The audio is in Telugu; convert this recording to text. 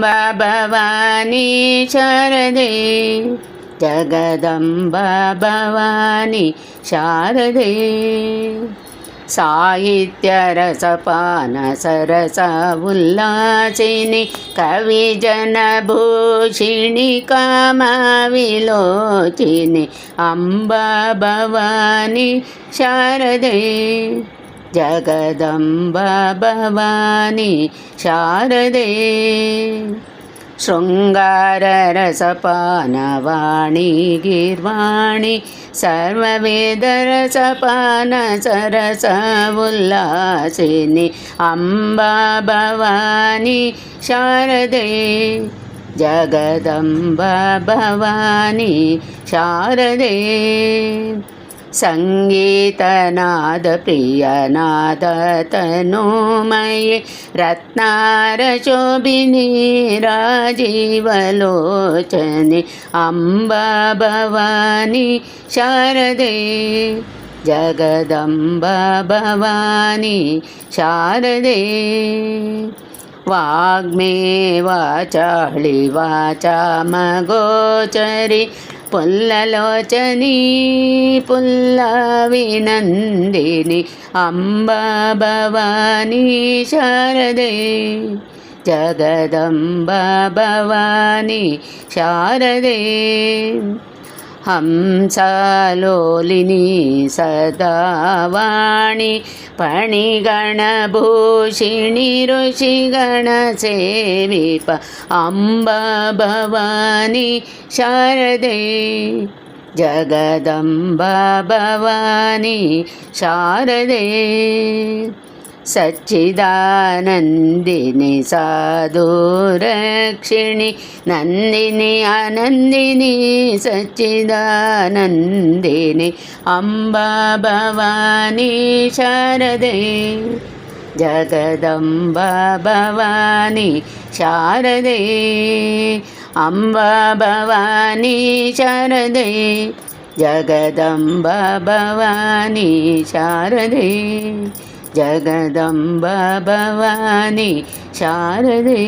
జగదంబ భవానీ శారదే జగదంబ భవానీ శారదే साहित्यरसपान सरस उल्लासिनि कविजनभूषिणि कामविलोचिनि अम्ब भवानि शारदे ಅಂಬ ಭವಾನಿ ಶಾರದೆ ಜಗದಂಬ ಭವಾನಿ ಶಾರದೆ ಶೃಂಗಾರರಸಪಾನವಾಣಿ ಗೀರ್ವಾಣಿ ಸರ್ವವೇದರಸಪಾನ ಸರಸ ಉಲ್ಲಾಸಿನಿ ಅಂಬಾ ಭವಾನಿ ಶಾರದೆ ಜಗದಂಬ ಭವಾನಿ ಶಾರದೆ सङ्गीतनादप्रियनादतनोमये सङ्गीतनादप्रियनादतनुमयी रत्नारशोभिनिराजीवलोचनि अम्बवानी शारदे जगदम्ब भवानी शारदे। वाग्मे वाचाळि वाचा मगोचरि పుల్లలోచని పుల్ల వినందిని అంబ భవాని శారదే. జగదంబ భవాని శారదే. హంసాలోలిని సదావాణి పణిగణభూషిణి ఋషిగణసేవిప అంబ భవాని శారదే. జగదంబ భవాని శారదే. सच्चिदानन्दिनि साधुरक्षिणि नन्दिनि आनन्दिनि सच्चिदानन्दिनि अम्बा भवानी शारदे। जगदम्बा भवानी शारदे। अम्बा भवानी शारदे। जगदम्बा भवानी शारदे जगदम्ब भवानी शारदे